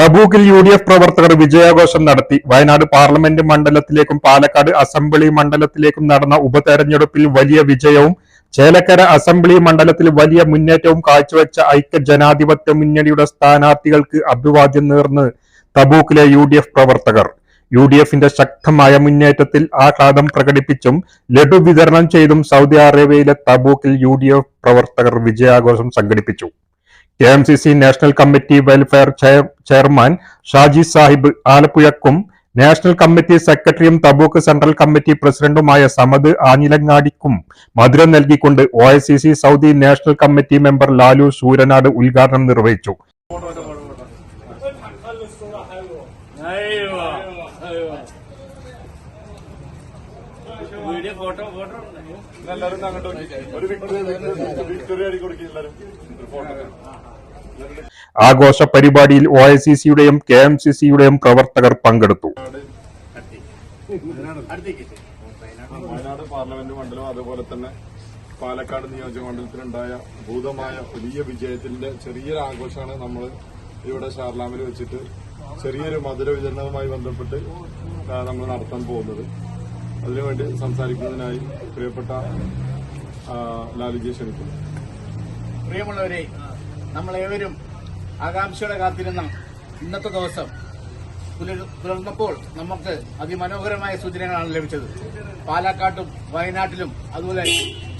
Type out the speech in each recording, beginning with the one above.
തബൂക്കിൽ U D F പ്രവർത്തകർ വിജയാഘോഷം നടത്തി. വയനാട് പാർലമെന്റ് മണ്ഡലത്തിലേക്കും പാലക്കാട് അസംബ്ലി മണ്ഡലത്തിലേക്കും നടന്ന ഉപതെരഞ്ഞെടുപ്പിൽ വലിയ വിജയവും ചേലക്കര അസംബ്ലി മണ്ഡലത്തിൽ വലിയ മുന്നേറ്റവും കാഴ്ചവെച്ച ഐക്യ ജനാധിപത്യ മുന്നണിയുടെ സ്ഥാനാർത്ഥികൾക്ക് അഭിവാദ്യം നേർന്ന് തബൂക്കിലെ യു ഡി എഫ് പ്രവർത്തകർ. യു ഡി എഫിന്റെ ശക്തമായ മുന്നേറ്റത്തിൽ ആഹ്ലാദം പ്രകടിപ്പിച്ചും ലഡു വിതരണം ചെയ്തും സൗദി അറേബ്യയിലെ തബൂക്കിൽ യു ഡി എഫ് പ്രവർത്തകർ വിജയാഘോഷം സംഘടിപ്പിച്ചു. A M C C national committee welfare chairman Shaji Sahib ആലപ്പുഴക്കും national committee സെക്രട്ടറിയും തബൂക്ക് സെൻട്രൽ കമ്മിറ്റി പ്രസിഡന്റുമായ സമദ് ആഞ്ഞിലങ്ങാടിക്കും മധുരം നൽകിക്കൊണ്ട് O Saudi national committee member Lalu Sooranad ഉദ്ഘാടനം നിർവഹിച്ചു. ഒരു വിക്ടോറിയ വിക്ടോറിയ അടി കൊടുക്കും എല്ലാവരും. ഫോട്ടോ ആഘോഷ പരിപാടിയിൽ ഒ ഐ സി സിയുടെയും കെ എം സി സിയുടെയും പ്രവർത്തകർ പങ്കെടുത്തു. വയനാട് പാർലമെന്റ് മണ്ഡലം അതുപോലെ തന്നെ പാലക്കാട് നിയോജക മണ്ഡലത്തിലുണ്ടായ ഭൂതമായ വലിയ വിജയത്തിന്റെ ചെറിയൊരു ആഘോഷമാണ് നമ്മൾ ഇവിടെ ഷാർലാമിൽ വെച്ചിട്ട് ചെറിയൊരു മധുര വിതരണവുമായി ബന്ധപ്പെട്ട് നമ്മൾ നടത്താൻ പോകുന്നത് അതിനുവേണ്ടി സംസാരിക്കുന്നതിനായി പ്രിയപ്പെട്ട ലാലിജി ക്ഷണിക്കുന്നു പ്രിയമുള്ളവരെ നമ്മളേവരും ആകാംക്ഷയോടെ കാത്തിരുന്ന ഇന്നത്തെ ദിവസം പുലർ- പുലർന്നപ്പോൾ നമുക്ക് അതിമനോഹരമായ സൂചനകളാണ് ലഭിച്ചത്. പാലക്കാട്ടും വയനാട്ടിലും അതുപോലെ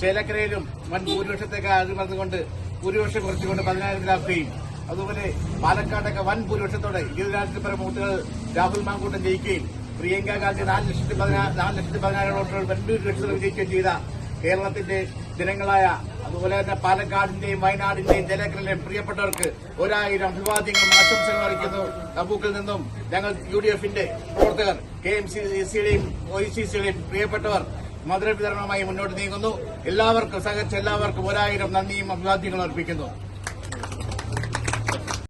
ചേലക്കരയിലും വൻ ഭൂരിപക്ഷത്തേക്ക് അതിമർന്നുകൊണ്ട് ഭൂരിപക്ഷം കുറച്ചുകൊണ്ട് പതിനായിരത്തിലാക്കുകയും അതുപോലെ പാലക്കാട്ടൊക്കെ വൻ ഭൂരിപക്ഷത്തോടെ ഇരുപതിനായിരത്തി പരം വോട്ടുകൾ രാഹുൽ മാങ്കൂട്ടം ജയിക്കുകയും പ്രിയങ്ക ഗാന്ധി നാല് ലക്ഷത്തി നാല് ലക്ഷത്തി പതിനായിരം വോട്ടുകൾ വൻ ഭൂരിപക്ഷത്തിൽ വിജയിക്കുകയും ചെയ്ത കേരളത്തിന്റെ ജനങ്ങളായ അതുപോലെ തന്നെ പാലക്കാടിന്റെയും വയനാടിന്റെയും ജനങ്ങളുടെയും പ്രിയപ്പെട്ടവർക്ക് ഒരായിരം അഭിവാദ്യങ്ങളും ആശംസകളും അറിയിക്കുന്നു. തബൂക്കിൽ നിന്നും ഞങ്ങൾ യു ഡി എഫിന്റെ പ്രവർത്തകർ കെ എം സി സിയുടെയും ഒ സി സിയുടെയും പ്രിയപ്പെട്ടവർ മധുര വിതരണവുമായി മുന്നോട്ട് നീങ്ങുന്നു. എല്ലാവർക്കും സഹകരിച്ച എല്ലാവർക്കും ഒരായിരം നന്ദിയും അഭിവാദ്യങ്ങളും അർപ്പിക്കുന്നു.